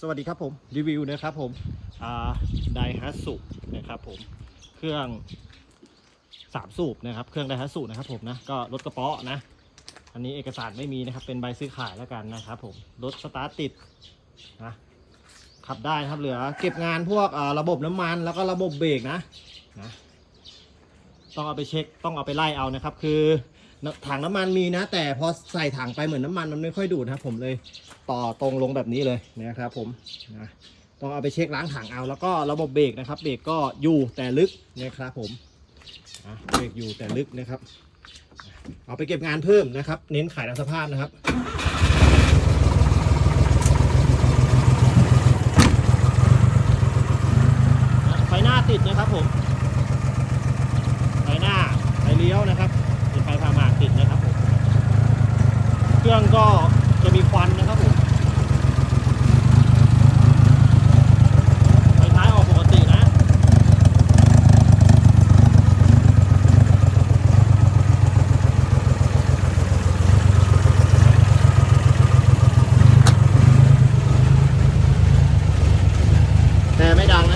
สวัสดีครับผมรีวิวนะครับผมไดฮัสุนะครับผมเครื่องสามสูบนะครับเครื่องไดฮัสุนะครับผมนะก็รถกระเป๋ะนะ อันนี้เอกสารไม่มีนะครับเป็นใบซื้อขายแล้วกันนะครับผมรถสตาร์ทติดนะขับได้ครับเหลือเก็บงานพวกระบบน้ำมันแล้วก็ระบบเบรกนะนะต้องเอาไปเช็คต้องเอาไปไล่เอานะครับ คือ ถังน้ำมันมีนะ แต่พอใส่ถังไปเหมือนน้ำมันมันไม่ค่อยดูดนะครับผมเลยต่อตรงลงแบบนี้เลยนะครับผมนะต้องเอาไปเช็คล้างถังเอา แล้วก็ระบบเบรกนะครับเบรกก็อยู่แต่ลึกนะครับผมเบรกอยู่แต่ลึกนะครับ เอาไปเก็บงานเพิ่มนะครับ เน้นขายตามสภาพนะครับไฟหน้าติดนะครับผม ไฟหน้า ไฟเลี้ยวนะครับ เป็นไฟพาหมากติดนะครับผม เครื่องก็จะมีควันนะครับผมไฟท้ายออกปกตินะแต่ไม่ดังนะ